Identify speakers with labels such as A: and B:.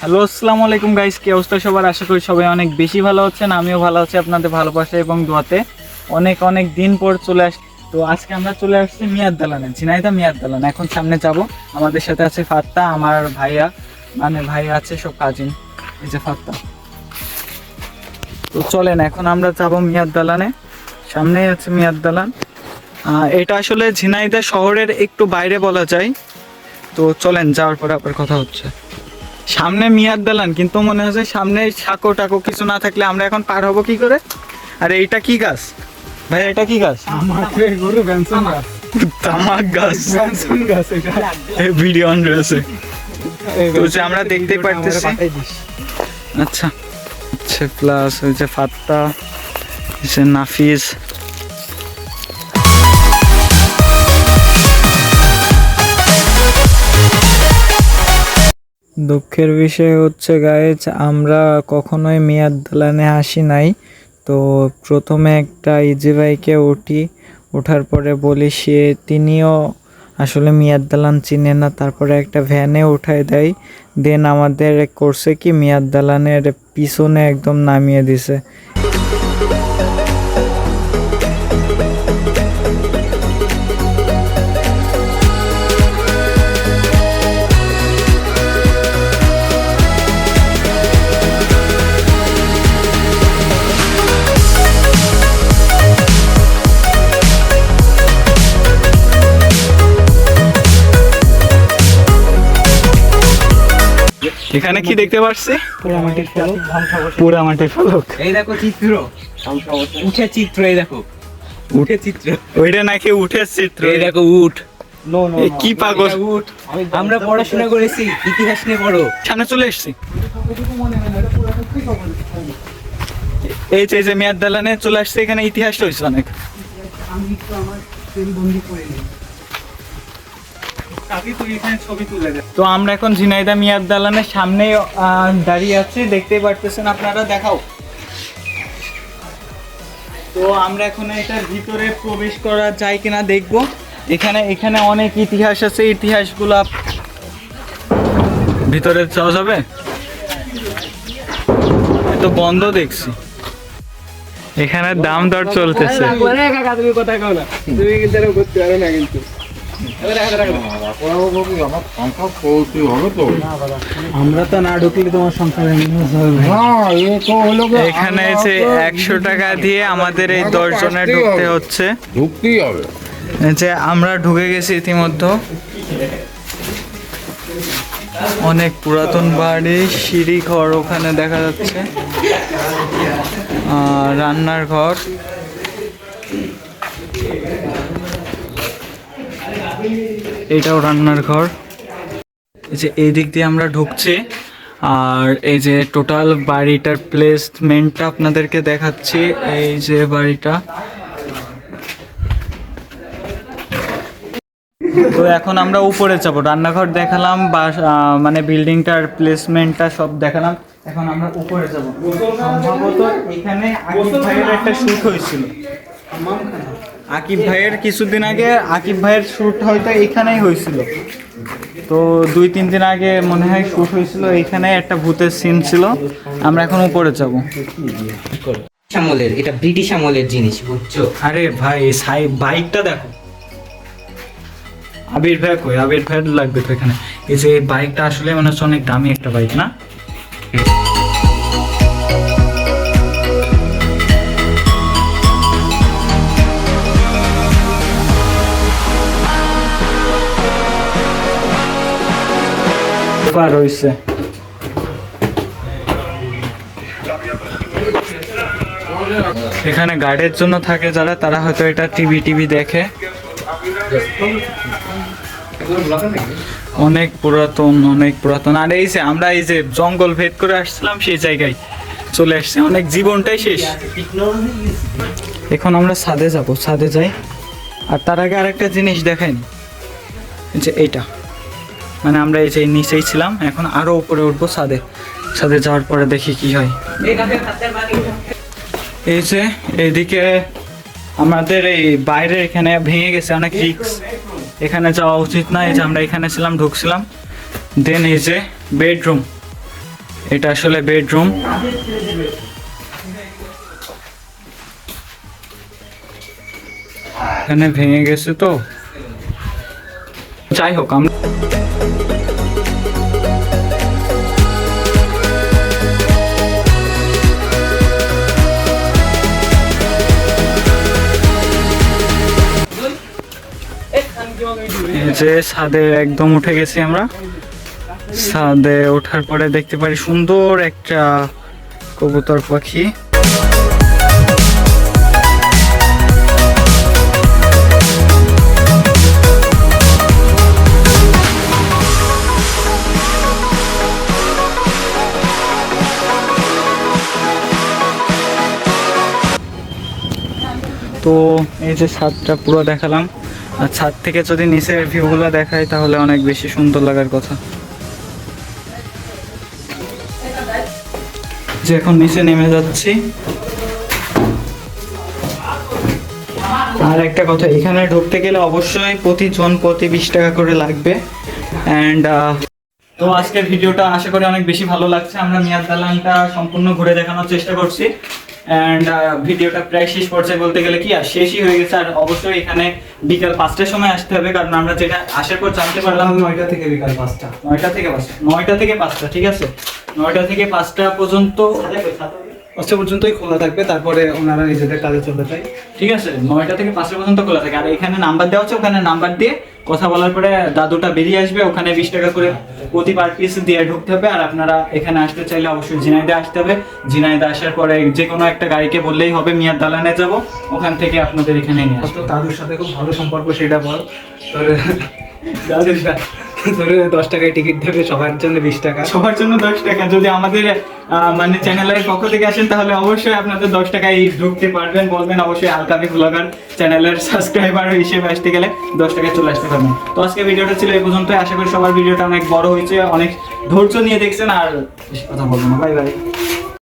A: Hello, আসসালামু আলাইকুম guys কি অবস্থা সবার? আশা করি সবাই অনেক বেশি ভালো আছেন, আমিও ভালো আছি আপনাদের ভালোবাসা এবং দোয়াতে। অনেক অনেক দিন পর চলে আস তো আজকে আমরা চলে আসছি মিয়াদ দালানে ঝিনাইদা মিয়াদ দালান। এখন সামনে যাব। আমাদের সাথে আছে ফাত্তা, আমার ভাইয়া মানে ভাইয়া আছে সব কাজিন এই যে ফাত্তা। তো চলেন, এখন আমরা যাব মিয়াদ দালানে। সামনেই আছে মিয়াদ দালান। এটা আসলে ঝিনাইদা শহরের একটু বাইরে বলা যায়। তো চলেন, যাওয়ার পরে আবার কথা হচ্ছে। সামনে মিয়াদ দালান কিন্তু মনে হচ্ছে সামনে সাঁকো টাকো কিছু না থাকলে আমরা এখন পার হব কি করে? আর এইটা কি গাছ? ভাই এটা কি গাছ? তামাক গাছ।
B: গাছ
A: এই ভিডিও অন রয়েছে। তো যে আমরা দেখতে পারতেছি। আচ্ছা। আচ্ছা প্লাস ওই যে ফাত্তা নাফিস। দুঃখের বিষয় হচ্ছে গাইজ আমরা কখনোই মেয়াদ দালানে আসি নাই। তো প্রথমে একটা ইজি বাইকে উঠি ওঠার পরে বলি সে, তিনিও আসলে মিয়াদ দালান চিনে না, তারপরে একটা ভ্যানে উঠায় দেয়। দেন আমাদের করছে কি মিয়াদ দালানের পিছনে একদম নামিয়ে দিছে। এখানে কি দেখতে পাচ্ছি
B: পোড়ামাটির ফলক
A: ফলক।
C: এই দেখো চিত্র। উঠে চিত্র এই দেখো। উঠে চিত্র।
A: ওইটা নাকি উঠে চিত্র।
C: এই দেখো উঠ।
B: নো নো
A: এ কি পাগল?
C: উঠ। আমরা পড়াশোনা করেছি ইতিহাস নিয়ে পড়ো।
A: সামনে চলে এসছি। এই যে যে মেয়াদ দালানে চলে আসছে এখানে ইতিহাস রয়েছে অনেক।
B: আমি একটু আমার বন্দি করে নিই।
A: তো আমরা এখন ঝিনাইদা মিয়াদ দালানের সামনে দাঁড়িয়ে আছি। দেখতেই পারতেছেন আপনারা দেখাও। তো আমরা এখন এটার ভিতরে প্রবেশ করা যায় কিনা দেখব। এখানে এখানে অনেক ইতিহাস আছে। ইতিহাসগুলো ভিতরে যাওয়া যাবে? তো বন্ধ দেখছি। এখানে দাম দর চলতেছে।
B: কোথায় কথা কও না। তুমি কিন্তু করতে পারো না কিন্তু।
D: আমার তো
B: আমরা তো না ঢুকলে তোমার সংসার হবে
D: না এ তো হলো গিয়ে
A: এখানে যে একশো টাকা দিয়ে আমাদের এই দশ জনে ঢুকতে হচ্ছে।
D: ঢুকতেই হবে
A: যে আমরা ঢুকে গেছি ইতিমধ্যে। অনেক পুরাতন বাড়ি সিঁড়ি ঘর ওখানে দেখা যাচ্ছে। রান্নার ঘর। এটাও রান্নার ঘর। এই যে এই দিক দিয়ে আমরা ঢুকছি, আর এই যে টোটাল বাড়িটার প্লেসমেন্টটা আপনাদেরকে দেখাচ্ছি। এই যে বাড়িটা। তো এখন আমরা উপরে যাব। রান্নাঘর দেখালাম, বা মানে বিল্ডিংটার প্লেসমেন্টটা সব দেখালাম। এখন আমরা উপরে যাব। সম্ভবত এখানে একটা শ্যুট হয়েছিল। আকিব ভাইয়ের কিছুদিন আগে আকিব ভাইয়ের শ্যুট হয়তো এখানেই হয়েছিল। তো দুই তিন দিন আগে মনে হয় শ্যুট হয়েছিল এখানে একটা ভূতের সিন ছিল। আমরা এখন উপরে যাব।
C: আমলের এটা ব্রিটিশ আমলের জিনিস বুঝছ?
A: আরে ভাই সাই বাইকটা দেখো। আবির ভাই কই? আবির ভাই লাগবে তো এখানে। এই যে বাইকটা আসলে মনে হচ্ছে অনেক দামি একটা বাইক না? পার হইছে। এখানে গার্ডের জন্য থাকে যারা, তারা হয়তো এটা টিভি টিভি দেখে। অনেক পুরাতন অনেক পুরাতন। আর এই যে আমরা এই যে জঙ্গল ভেদ করে আসছিলাম, সেই জায়গায় চলে আসছে। অনেক জীবনটাই শেষ। এখন আমরা ছাদে যাব, ছাদে যাই। আর তার আগে আরেকটা জিনিস দেখাইনি যে এইটা। মানে আমরা এই যে নিচেই ছিলাম, এখন আরও উপরে উঠবো ছাদে। ছাদে যাওয়ার পরে দেখি কি হয়। এই যে এইদিকে আমাদের এই বাইরে এখানে ভেঙে গেছে অনেক রিক্স। এখানে যাওয়া উচিত না, এই যে আমরা এখানে ছিলাম, ঢুকছিলাম। দেন এই যে বেডরুম। এটা আসলে বেডরুম। এখানে ভেঙে গেছে তো। যাই হোক, আমরা যে ছাদে একদম উঠে গেছি আমরা। ছাদে ওঠার পরে দেখতে পারি সুন্দর একটা কবুতর পাখি। তো এই যে ছাদটা পুরো দেখালাম। আর ছাদ থেকে যদি নিচের ভিউগুলো দেখাই, তাহলে অনেক বেশি সুন্দর লাগার কথা। যে এখন নিচে নেমে যাচ্ছি। আর একটা কথা, এখানে ঢুকতে গেলে অবশ্যই প্রতিজন প্রতি বিশ টাকা করে লাগবে। অ্যান্ড তো আজকের ভিডিওটা আশা করি অনেক বেশি ভালো লাগছে। আমরা মিয়াদ দালানটা সম্পূর্ণ ঘুরে দেখানোর চেষ্টা করছি। অ্যান্ড ভিডিওটা প্রায় শেষ পর্যায়ে বলতে গেলে কি আর শেষই হয়ে গেছে। আর অবশ্যই এখানে বিকাল পাঁচটার সময় আসতে হবে কারণ আমরা যেটা আসার পর জানতে পারলাম
B: নয়টা থেকে বিকাল পাঁচটা।
A: নয়টা থেকে পাঁচটা। নয়টা থেকে পাঁচটা ঠিক আছে? নয়টা থেকে পাঁচটা পর্যন্ত
B: পাঁচটা পর্যন্তই খোলা থাকবে তারপরে ওনারা নিজেদের কাজে চলে যায়
A: ঠিক আছে? নয়টা থেকে পাঁচটা পর্যন্ত খোলা থাকে। আর এখানে নাম্বার দেওয়া আছে ওখানে নাম্বার দিয়ে কথা বলার পরে দাদুটা বেরিয়ে আসবে ওখানে বিশ টাকা করে প্রতি পার পিস দিয়ে ঢুকতে হবে। আর আপনারা এখানে আসতে চাইলে অবশ্যই ঝিনাইদে আসতে হবে। ঝিনাইদে আসার পরে যে কোনো একটা গাড়িকে বললেই হবে মিয়ার দালানে যাব। ওখান থেকে আপনাদের এখানে নিয়ে আসব।
B: দাদুর সাথে খুব ভালো সম্পর্ক সেটা বল। তোর দশ টাকায় টিকিট দেবে সবার জন্য বিশ টাকা।
A: সবার জন্য দশ টাকা। যদি আমাদের মানে চ্যানেলের পক্ষ থেকে আসেন, তাহলে অবশ্যই আপনাদের দশ টাকায় ঢুকতে পারবেন, বলবেন অবশ্যই আলকাবি ব্লগার চ্যানেলের সাবস্ক্রাইবার হিসেবে আসতে গেলে দশ টাকায় চলে আসতে পারবেন। তো আজকে ভিডিওটা ছিল এই পর্যন্ত আশা করি সবার ভিডিওটা অনেক বড় হয়েছে, অনেক ধৈর্য নিয়ে দেখছেন, আর বেশি কথা বলব না। Bye bye